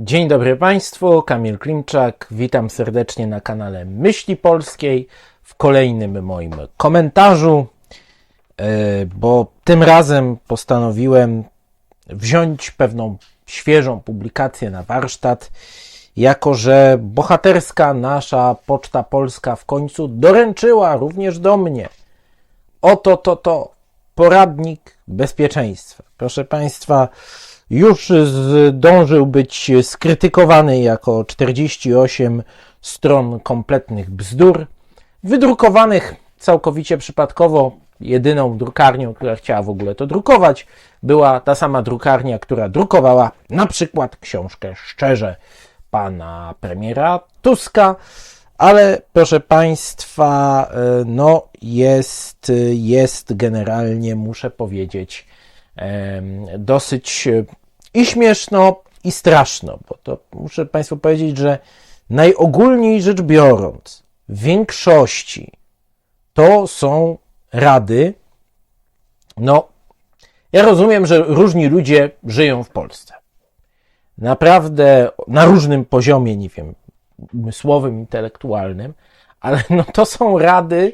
Dzień dobry Państwu, Kamil Klimczak. Witam serdecznie na kanale Myśli Polskiej w kolejnym moim komentarzu, e, bo tym razem postanowiłem wziąć pewną świeżą publikację na warsztat, jako że bohaterska nasza Poczta Polska w końcu doręczyła również do mnie oto to to poradnik bezpieczeństwa. Proszę Państwa, już zdążył być skrytykowany jako 48 stron kompletnych bzdur, wydrukowanych całkowicie przypadkowo. Jedyną drukarnią, która chciała w ogóle to drukować, była ta sama drukarnia, która drukowała na przykład książkę Szczerze pana premiera Tuska. Ale proszę Państwa, e, no jest, jest generalnie, muszę powiedzieć, dosyć e, i śmieszno, i straszno, bo to muszę Państwu powiedzieć, że najogólniej rzecz biorąc, w większości to są rady. No, ja rozumiem, że różni ludzie żyją w Polsce. Naprawdę na różnym poziomie, nie wiem, umysłowym, intelektualnym, ale no to są rady,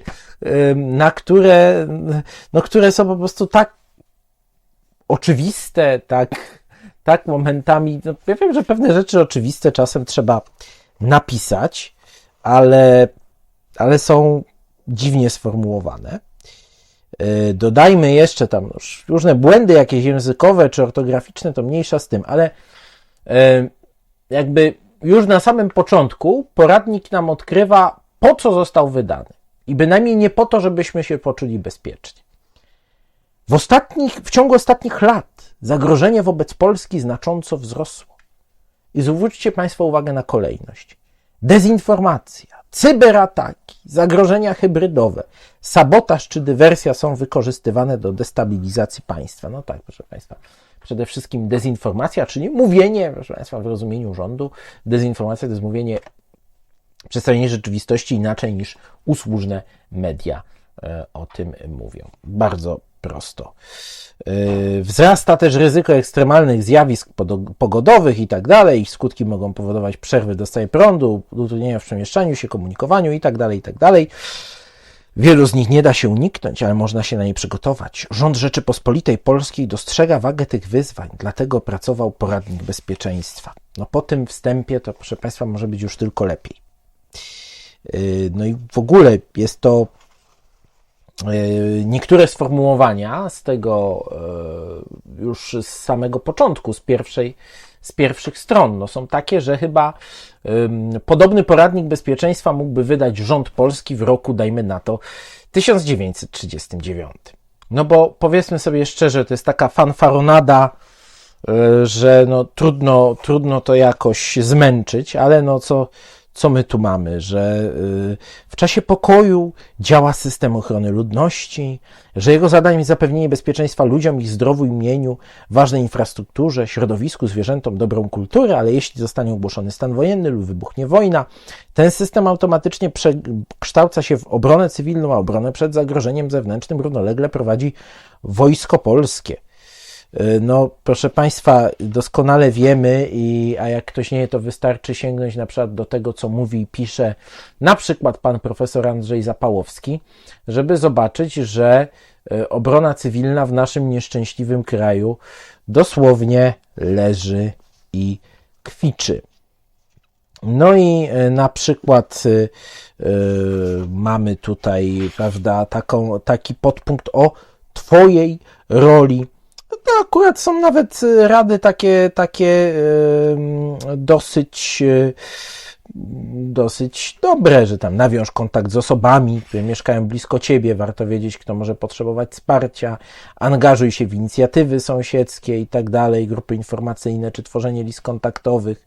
na które, no, które są po prostu tak oczywiste, tak, tak momentami. No, ja wiem, że pewne rzeczy oczywiste czasem trzeba napisać, ale, ale są dziwnie sformułowane. Yy, Dodajmy jeszcze tam już różne błędy jakieś językowe czy ortograficzne, to mniejsza z tym, ale yy, jakby już na samym początku poradnik nam odkrywa, po co został wydany. I bynajmniej nie po to, żebyśmy się poczuli bezpiecznie. W, ostatnich, w ciągu ostatnich lat zagrożenie wobec Polski znacząco wzrosło. I zwróćcie Państwo uwagę na kolejność. Dezinformacja, cyberataki, zagrożenia hybrydowe, sabotaż czy dywersja są wykorzystywane do destabilizacji państwa. No tak, proszę Państwa. Przede wszystkim dezinformacja, czyli mówienie, proszę Państwa, w rozumieniu rządu, dezinformacja to jest mówienie, przedstawienie rzeczywistości inaczej niż usłużne media e, o tym mówią. Bardzo prosto. Yy, Wzrasta też ryzyko ekstremalnych zjawisk pogodowych i tak dalej. Ich skutki mogą powodować przerwy w dostawie prądu, utrudnienia w przemieszczaniu się, komunikowaniu i tak dalej, i tak dalej. Wielu z nich nie da się uniknąć, ale można się na nie przygotować. Rząd Rzeczypospolitej Polskiej dostrzega wagę tych wyzwań, dlatego opracował poradnik bezpieczeństwa. No po tym wstępie to, proszę Państwa, może być już tylko lepiej. Yy, No i w ogóle jest to niektóre sformułowania z tego e, już z samego początku, z pierwszej, z pierwszych stron, no są takie, że chyba podobny poradnik bezpieczeństwa mógłby wydać rząd polski w roku, dajmy na to, 1939. No bo powiedzmy sobie szczerze, to jest taka fanfaronada, y, że no trudno, trudno to jakoś zmęczyć, ale no co, co my tu mamy, że y, w czasie pokoju działa system ochrony ludności, że jego zadaniem jest zapewnienie bezpieczeństwa ludziom, ich zdrowiu, imieniu, ważnej infrastrukturze, środowisku, zwierzętom, dobrą kulturę, ale jeśli zostanie ogłoszony stan wojenny lub wybuchnie wojna, ten system automatycznie przekształca się w obronę cywilną, a obronę przed zagrożeniem zewnętrznym równolegle prowadzi Wojsko Polskie. No, proszę Państwa, doskonale wiemy, i, a jak ktoś nie wie, to wystarczy sięgnąć na przykład do tego, co mówi i pisze na przykład pan profesor Andrzej Zapałowski, żeby zobaczyć, że e, obrona cywilna w naszym nieszczęśliwym kraju dosłownie leży i kwiczy. No i e, na przykład y, y, mamy tutaj, prawda, taką, taki podpunkt o Twojej roli to akurat są nawet y, rady takie, takie dosyć, y, dosyć dobre, że tam nawiąż kontakt z osobami, które mieszkają blisko ciebie, warto wiedzieć, kto może potrzebować wsparcia, angażuj się w inicjatywy sąsiedzkie i tak dalej, grupy informacyjne czy tworzenie list kontaktowych.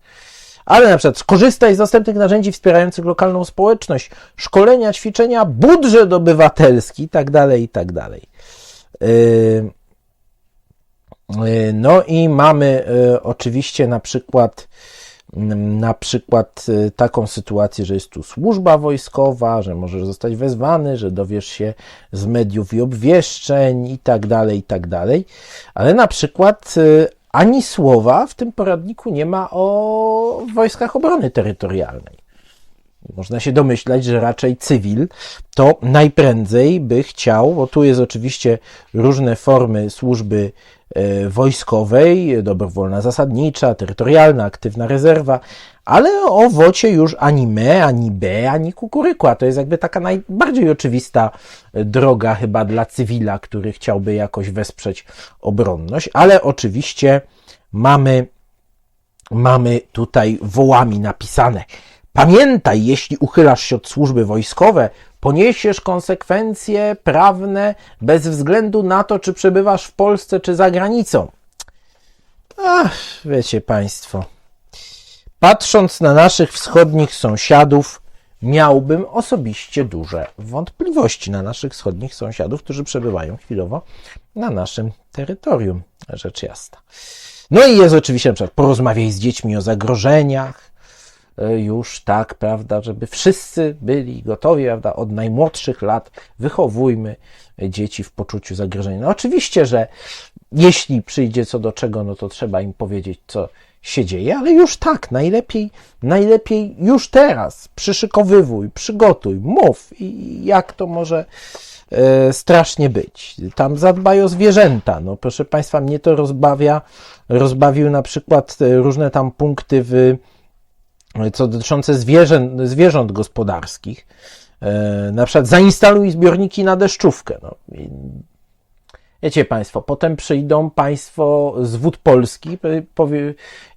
Ale na przykład skorzystaj z dostępnych narzędzi wspierających lokalną społeczność, szkolenia, ćwiczenia, budżet obywatelski i tak dalej, i tak dalej. No i mamy e, oczywiście na przykład na przykład e, taką sytuację, że jest tu służba wojskowa, że możesz zostać wezwany, że dowiesz się z mediów i obwieszczeń i tak dalej, i tak dalej. Ale na przykład e, ani słowa w tym poradniku nie ma o wojskach obrony terytorialnej. Można się domyślać, że raczej cywil to najprędzej by chciał, bo tu jest oczywiście różne formy służby e, wojskowej, dobrowolna zasadnicza, terytorialna, aktywna rezerwa, ale o wocie już ani me, ani b, ani kukuryku, a to jest jakby taka najbardziej oczywista droga chyba dla cywila, który chciałby jakoś wesprzeć obronność, ale oczywiście mamy, mamy tutaj wołami napisane. Pamiętaj, jeśli uchylasz się od służby wojskowe, poniesiesz konsekwencje prawne bez względu na to, czy przebywasz w Polsce, czy za granicą. Ach, wiecie Państwo, patrząc na naszych wschodnich sąsiadów, miałbym osobiście duże wątpliwości na naszych wschodnich sąsiadów, którzy przebywają chwilowo na naszym terytorium, rzecz jasna. No i jest oczywiście na przykład porozmawiaj z dziećmi o zagrożeniach, już tak, prawda, żeby wszyscy byli gotowi, prawda, od najmłodszych lat wychowujmy dzieci w poczuciu zagrożenia. No oczywiście, że jeśli przyjdzie co do czego, no to trzeba im powiedzieć, co się dzieje, ale już tak, najlepiej, najlepiej już teraz przyszykowywuj, przygotuj, mów i jak to może e, strasznie być. Tam zadbaj o zwierzęta. No proszę Państwa, mnie to rozbawia, rozbawił na przykład e, różne tam punkty w co dotyczące zwierzę, zwierząt gospodarskich. E, na przykład zainstaluj zbiorniki na deszczówkę. No. Wiecie Państwo, potem przyjdą Państwo z wód Polski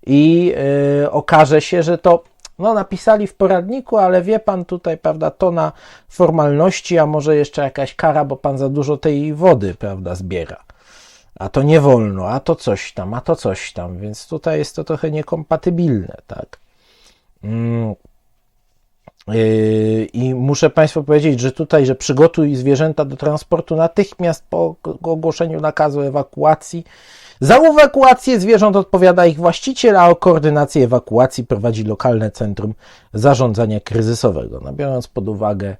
i e, okaże się, że to no, napisali w poradniku, ale wie Pan tutaj, prawda, to na formalności, a może jeszcze jakaś kara, bo Pan za dużo tej wody, prawda, zbiera. A to nie wolno, a to coś tam, a to coś tam, więc tutaj jest to trochę niekompatybilne, tak. Mm. Yy, I muszę Państwu powiedzieć, że tutaj, że przygotuj zwierzęta do transportu natychmiast po ogłoszeniu nakazu ewakuacji. Za ewakuację zwierząt odpowiada ich właściciel, a o koordynację ewakuacji prowadzi lokalne centrum zarządzania kryzysowego. No, biorąc pod uwagę,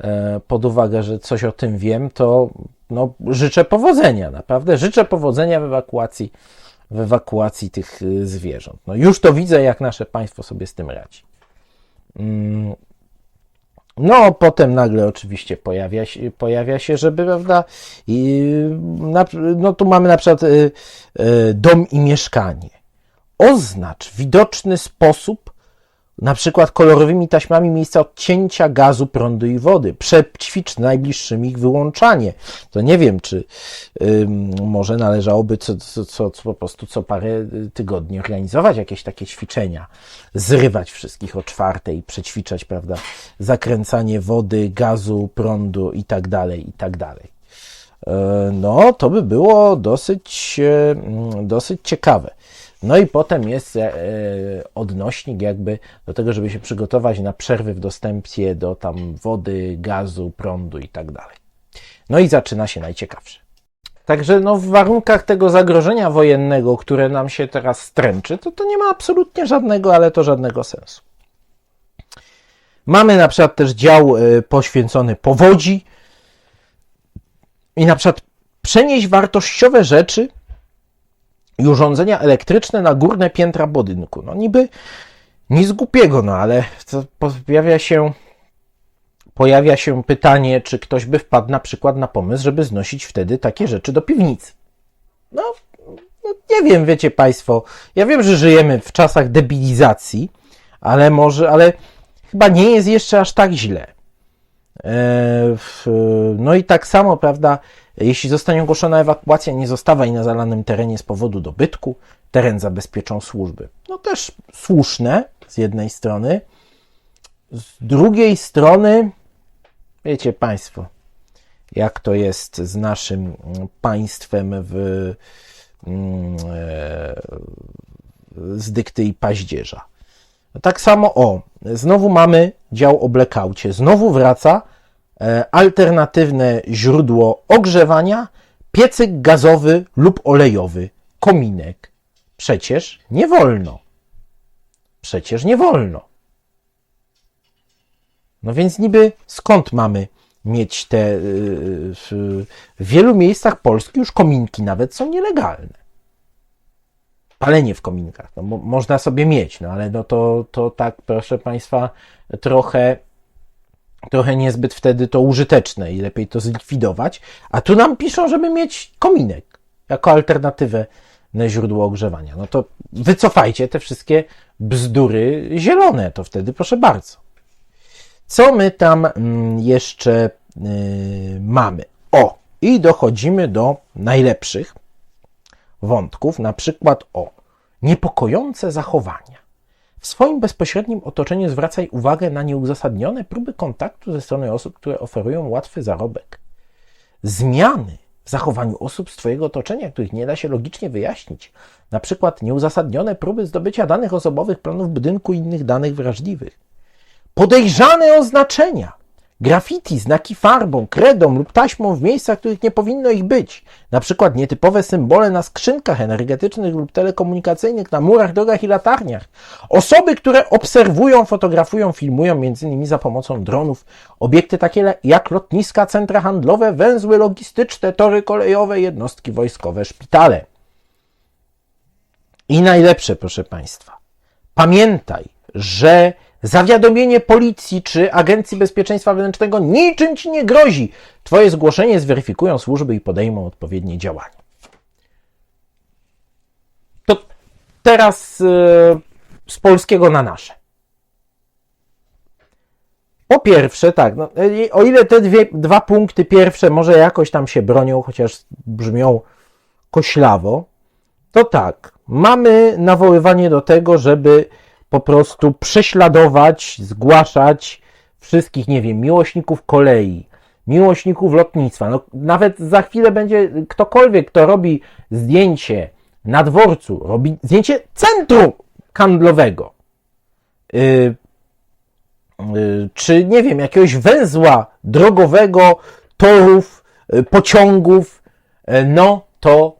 e, pod uwagę, że coś o tym wiem, to no, życzę powodzenia, naprawdę życzę powodzenia w ewakuacji w ewakuacji tych y, zwierząt. No już to widzę, jak nasze państwo sobie z tym radzi. Mm. No, potem nagle oczywiście pojawia się, pojawia się żeby, prawda, i, no tu mamy na przykład y, y, dom i mieszkanie. Oznacz widoczny sposób na przykład kolorowymi taśmami miejsca odcięcia gazu, prądu i wody. Przećwicz najbliższym ich wyłączanie. To nie wiem, czy może należałoby co, co, co, co, po prostu co parę tygodni organizować jakieś takie ćwiczenia, zrywać wszystkich o czwartej przećwiczać, prawda, zakręcanie wody, gazu, prądu i tak dalej, i tak dalej. E, no, to by było dosyć, e, dosyć ciekawe. No i potem jest e, odnośnik jakby do tego, żeby się przygotować na przerwy w dostępie do tam wody, gazu, prądu i tak dalej. No i zaczyna się najciekawsze. Także no, w warunkach tego zagrożenia wojennego, które nam się teraz stręczy, to to nie ma absolutnie żadnego, ale to żadnego sensu. Mamy na przykład też dział e, poświęcony powodzi i na przykład przenieść wartościowe rzeczy i urządzenia elektryczne na górne piętra budynku. No niby nic głupiego, no ale pojawia się, pojawia się pytanie, czy ktoś by wpadł na przykład na pomysł, żeby znosić wtedy takie rzeczy do piwnicy. No, no nie wiem, wiecie Państwo, ja wiem, że żyjemy w czasach debilizacji, ale może, ale chyba nie jest jeszcze aż tak źle. E, no i tak samo, prawda, jeśli zostanie ogłoszona ewakuacja, nie zostawaj na zalanym terenie z powodu dobytku, teren zabezpieczą służby. No też słuszne z jednej strony, z drugiej strony, wiecie Państwo, jak to jest z naszym państwem w, mm, e, z dykty i paździerza. Tak samo, o, znowu mamy dział o blackoutie, znowu wraca E, alternatywne źródło ogrzewania, piecyk gazowy lub olejowy, kominek. Przecież nie wolno. Przecież nie wolno. No więc niby skąd mamy mieć te. E, w wielu miejscach Polski już kominki nawet są nielegalne. Palenie w kominkach. No, mo, można sobie mieć, no ale no to, to tak, proszę Państwa, trochę, trochę niezbyt wtedy to użyteczne i lepiej to zlikwidować. A tu nam piszą, żeby mieć kominek jako alternatywę na źródło ogrzewania. No to wycofajcie te wszystkie bzdury zielone, to wtedy proszę bardzo. Co my tam mm, jeszcze yy, mamy? O, i dochodzimy do najlepszych wątków, na przykład o niepokojące zachowania. W swoim bezpośrednim otoczeniu zwracaj uwagę na nieuzasadnione próby kontaktu ze strony osób, które oferują łatwy zarobek. Zmiany w zachowaniu osób z Twojego otoczenia, których nie da się logicznie wyjaśnić, na przykład nieuzasadnione próby zdobycia danych osobowych, planów budynku i innych danych wrażliwych. Podejrzane oznaczenia, Graffiti, znaki farbą, kredą lub taśmą w miejscach, w których nie powinno ich być. Na przykład nietypowe symbole na skrzynkach energetycznych lub telekomunikacyjnych, na murach, drogach i latarniach. Osoby, które obserwują, fotografują, filmują m.in. za pomocą dronów obiekty takie jak lotniska, centra handlowe, węzły logistyczne, tory kolejowe, jednostki wojskowe, szpitale. I najlepsze, proszę Państwa. Pamiętaj, że Zawiadomienie policji czy Agencji Bezpieczeństwa Wewnętrznego niczym ci nie grozi. Twoje zgłoszenie zweryfikują służby i podejmą odpowiednie działania. To teraz yy, z polskiego na nasze. Po pierwsze, tak, no, o ile te dwie, dwa punkty pierwsze może jakoś tam się bronią, chociaż brzmią koślawo, to tak, mamy nawoływanie do tego, żeby po prostu prześladować, zgłaszać wszystkich, nie wiem, miłośników kolei, miłośników lotnictwa. No, nawet za chwilę będzie ktokolwiek, kto robi zdjęcie na dworcu, robi zdjęcie centrum handlowego, yy, yy, czy nie wiem, jakiegoś węzła drogowego, torów, yy, pociągów, y, no to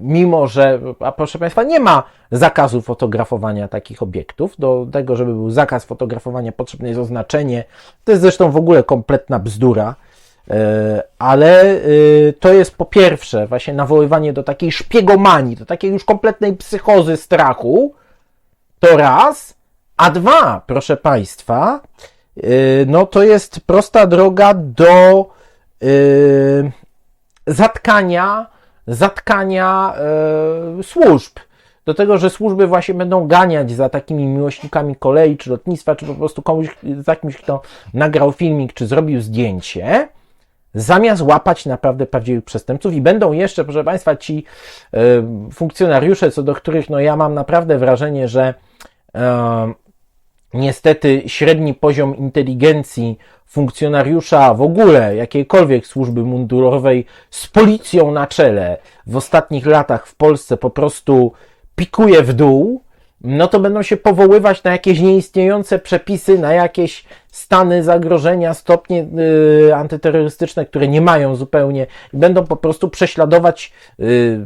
mimo że, a proszę Państwa, nie ma zakazu fotografowania takich obiektów. Do tego, żeby był zakaz fotografowania, potrzebne jest oznaczenie. To jest zresztą w ogóle kompletna bzdura, y, ale y, to jest po pierwsze właśnie nawoływanie do takiej szpiegomanii, do takiej już kompletnej psychozy strachu. To raz, a dwa, proszę Państwa, no to jest prosta droga do zatkania zatkania e, służb. Do tego, że służby właśnie będą ganiać za takimi miłośnikami kolei czy lotnictwa, czy po prostu komuś, za kimś, kto nagrał filmik, czy zrobił zdjęcie, zamiast łapać naprawdę prawdziwych przestępców i będą jeszcze, proszę Państwa, ci e, funkcjonariusze, co do których no ja mam naprawdę wrażenie, że e, niestety średni poziom inteligencji funkcjonariusza w ogóle jakiejkolwiek służby mundurowej z policją na czele w ostatnich latach w Polsce po prostu pikuje w dół, no to będą się powoływać na jakieś nieistniejące przepisy, na jakieś stany zagrożenia, stopnie y, antyterrorystyczne, które nie mają zupełnie i będą po prostu prześladować y,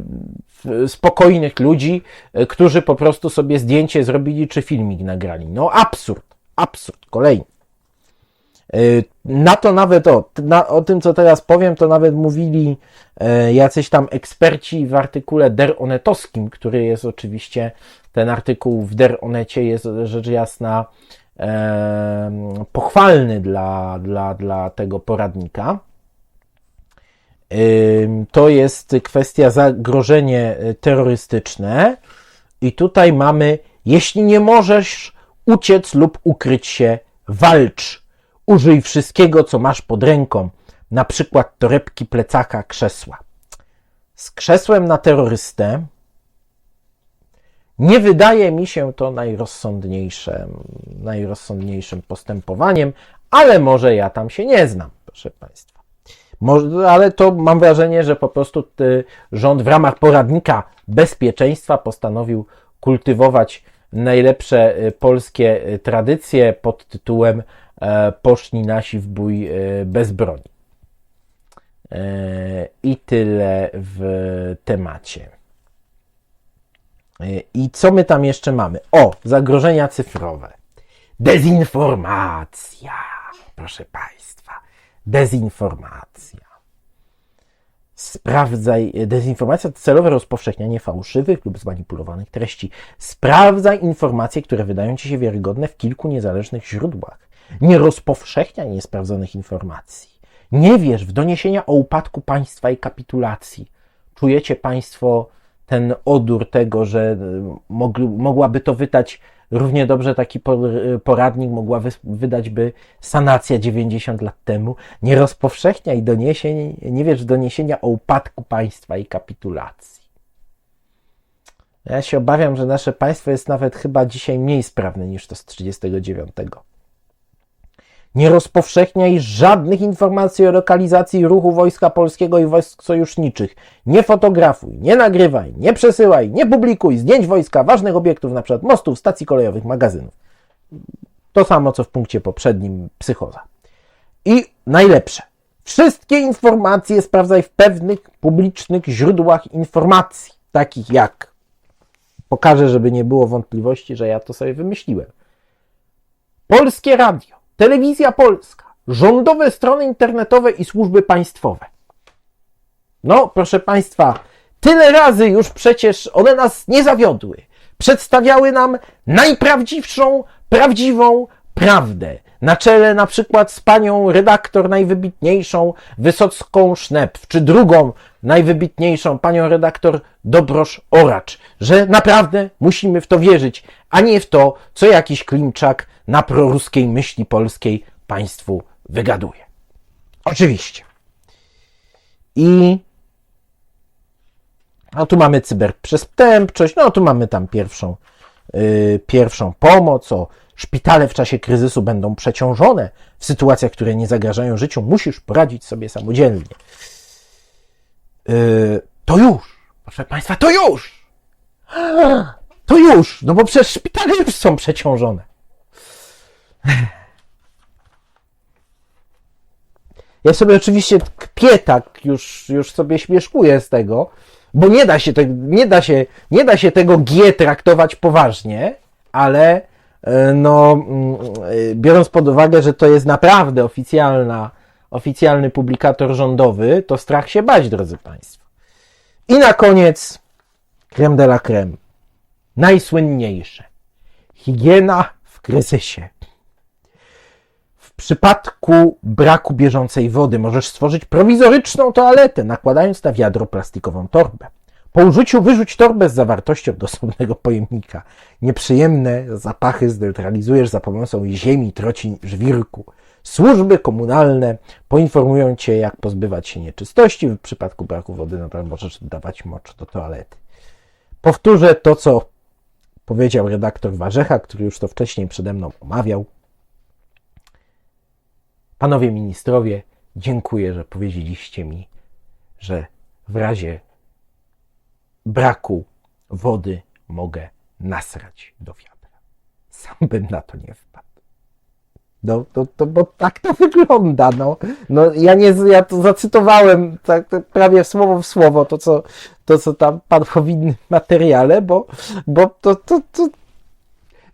spokojnych ludzi, y, którzy po prostu sobie zdjęcie zrobili czy filmik nagrali. No absurd, absurd, kolejny. Y, na to nawet o, na, o tym, co teraz powiem, to nawet mówili e, jacyś tam eksperci w artykule Der Onetowskim, który jest oczywiście, ten artykuł w Der Onecie jest rzecz jasna e, pochwalny dla, dla, dla tego poradnika. To jest kwestia zagrożenie terrorystyczne i tutaj mamy, jeśli nie możesz uciec lub ukryć się, walcz Użyj wszystkiego, co masz pod ręką, na przykład torebki, plecaka, krzesła. Z krzesłem na terrorystę nie wydaje mi się to najrozsądniejszym, najrozsądniejszym postępowaniem, ale może ja tam się nie znam, proszę Państwa. Ale to mam wrażenie, że po prostu rząd w ramach poradnika bezpieczeństwa postanowił kultywować najlepsze y, polskie y, tradycje pod tytułem E, poszli nasi w bój e, bez broni. E, I tyle w temacie. I co my tam jeszcze mamy? O, zagrożenia cyfrowe. Dezinformacja, proszę Państwa. Dezinformacja. Sprawdzaj, dezinformacja to celowe rozpowszechnianie fałszywych lub zmanipulowanych treści. Sprawdzaj informacje, które wydają ci się wiarygodne w kilku niezależnych źródłach. Nie rozpowszechniaj niesprawdzonych informacji. Nie wierz w doniesienia o upadku państwa i kapitulacji. Czujecie Państwo ten odór tego, że mogli, mogłaby to wydać równie dobrze taki por- poradnik, mogła wydać by sanacja 90 lat temu. Nie rozpowszechniaj doniesień, nie wiesz doniesienia o upadku państwa i kapitulacji. Ja się obawiam, że nasze państwo jest nawet chyba dzisiaj mniej sprawne niż to z 39. Nie rozpowszechniaj żadnych informacji o lokalizacji ruchu Wojska Polskiego i wojsk sojuszniczych. Nie fotografuj, nie nagrywaj, nie przesyłaj, nie publikuj zdjęć wojska, ważnych obiektów, np. mostów, stacji kolejowych, magazynów. To samo, co w punkcie poprzednim, psychoza. I najlepsze. Wszystkie informacje sprawdzaj w pewnych publicznych źródłach informacji, takich jak pokażę, żeby nie było wątpliwości, że ja to sobie wymyśliłem. Polskie Radio, Telewizja Polska, rządowe strony internetowe i służby państwowe. No, proszę Państwa, tyle razy już przecież one nas nie zawiodły. Przedstawiały nam najprawdziwszą, prawdziwą prawdę. Na czele na przykład z panią redaktor najwybitniejszą Wysocką Sznepf, czy drugą najwybitniejszą panią redaktor Dobrosz Oracz, że naprawdę musimy w to wierzyć, a nie w to, co jakiś klimczak na proruskiej myśli polskiej państwu wygaduje. Oczywiście. I no tu mamy cyberprzestępczość, no tu mamy tam pierwszą, yy, pierwszą pomoc, o szpitale w czasie kryzysu będą przeciążone w sytuacjach, które nie zagrażają życiu, musisz poradzić sobie samodzielnie. Yy, to już, proszę Państwa, to już! To już, no bo przecież szpitale już są przeciążone. Ja sobie oczywiście kpię tak, już, już sobie śmieszkuję z tego, bo nie da się, te, nie da się, nie da się tego G traktować poważnie, ale e, no, mm, e, biorąc pod uwagę, że to jest naprawdę oficjalna, oficjalny publikator rządowy, to strach się bać, drodzy Państwo. I na koniec creme de la creme. Najsłynniejsze. Higiena w kryzysie. Przypadku braku bieżącej wody możesz stworzyć prowizoryczną toaletę, nakładając na wiadro plastikową torbę. Po użyciu wyrzuć torbę z zawartością do osobnego pojemnika. Nieprzyjemne zapachy zneutralizujesz za pomocą ziemi, trocin, żwirku. Służby komunalne poinformują Cię, jak pozbywać się nieczystości. W przypadku braku wody nadal możesz dawać mocz do toalety. Powtórzę to, co powiedział redaktor Warzecha, który już to wcześniej przede mną omawiał. Panowie ministrowie, dziękuję, że powiedzieliście mi, że w razie braku wody mogę nasrać do wiadra. Sam bym na to nie wpadł. No, to, to, bo tak to wygląda, no. no ja, nie, ja to zacytowałem tak, tak prawie słowo w słowo to, co, to, co tam padło w innym materiale, bo, bo to, to, to,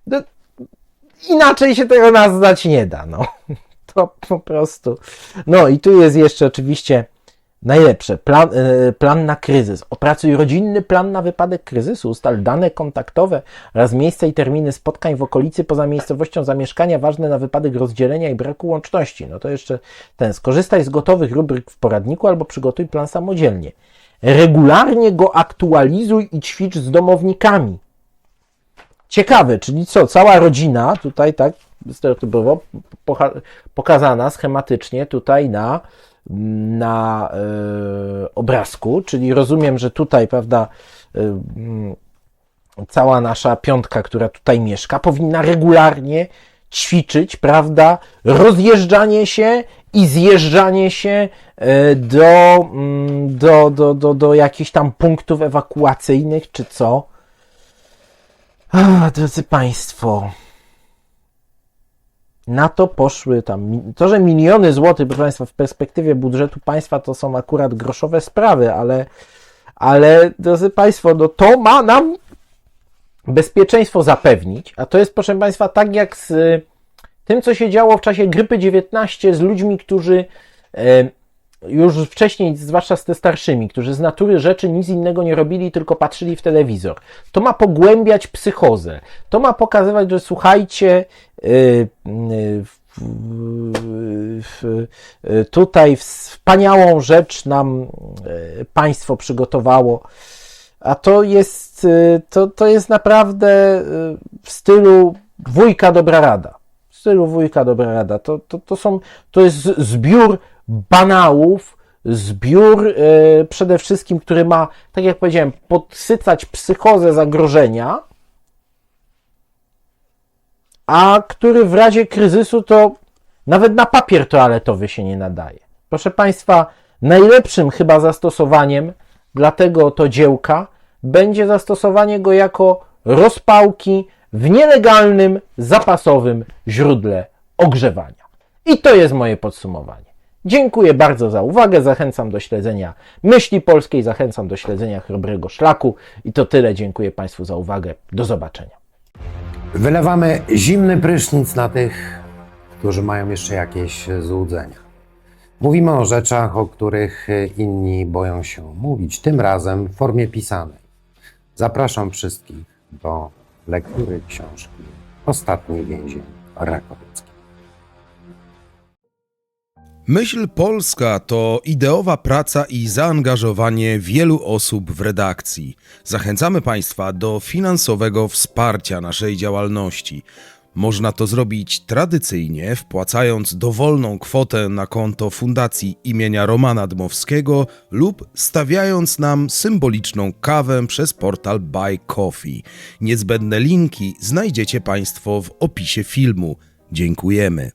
no, inaczej się tego nazwać nie da, no. To po prostu. No i tu jest jeszcze oczywiście najlepsze. Plan, e, plan na kryzys. Opracuj rodzinny plan na wypadek kryzysu. Ustal dane kontaktowe oraz miejsca i terminy spotkań w okolicy poza miejscowością zamieszkania ważne na wypadek rozdzielenia i braku łączności. No to jeszcze ten. Skorzystaj z gotowych rubryk w poradniku albo przygotuj plan samodzielnie. Regularnie go aktualizuj i ćwicz z domownikami. Ciekawe, czyli co, cała rodzina tutaj tak stereotypowo pokazana schematycznie tutaj na, na e, obrazku, czyli rozumiem, że tutaj, prawda, e, mm, cała nasza piątka, która tutaj mieszka, powinna regularnie ćwiczyć, prawda, rozjeżdżanie się i zjeżdżanie się e, do, mm, do, do, do, do jakichś tam punktów ewakuacyjnych, czy co. A, drodzy Państwo, na to poszły tam, to, że miliony złotych, proszę Państwa, w perspektywie budżetu państwa to są akurat groszowe sprawy, ale, ale drodzy Państwo, no to ma nam bezpieczeństwo zapewnić, a to jest, proszę Państwa, tak jak z tym, co się działo w czasie grypy 19 z ludźmi, którzy e, już wcześniej, zwłaszcza z te starszymi, którzy z natury rzeczy nic innego nie robili, tylko patrzyli w telewizor. To ma pogłębiać psychozę. To ma pokazywać, że słuchajcie, yy, yy, tutaj wspaniałą rzecz nam yy, państwo przygotowało. A to jest, to, to jest naprawdę w stylu wujka dobra rada. W stylu wujka dobra rada. To, to, to, są, to jest zbiór banałów, zbiór yy, przede wszystkim, który ma, tak jak powiedziałem, podsycać psychozę zagrożenia, a który w razie kryzysu to nawet na papier toaletowy się nie nadaje. Proszę Państwa, najlepszym chyba zastosowaniem dla tego to dziełka będzie zastosowanie go jako rozpałki w nielegalnym, zapasowym źródle ogrzewania. I to jest moje podsumowanie. Dziękuję bardzo za uwagę, zachęcam do śledzenia Myśli Polskiej, zachęcam do śledzenia Chrobrego Szlaku i to tyle. Dziękuję Państwu za uwagę. Do zobaczenia. Wylewamy zimny prysznic na tych, którzy mają jeszcze jakieś złudzenia. Mówimy o rzeczach, o których inni boją się mówić, tym razem w formie pisanej. Zapraszam wszystkich do lektury książki Ostatni więzień Rakowiecki. Myśl Polska to ideowa praca i zaangażowanie wielu osób w redakcji. Zachęcamy Państwa do finansowego wsparcia naszej działalności. Można to zrobić tradycyjnie, wpłacając dowolną kwotę na konto Fundacji imienia Romana Dmowskiego lub stawiając nam symboliczną kawę przez portal Buy Coffee. Niezbędne linki znajdziecie Państwo w opisie filmu. Dziękujemy.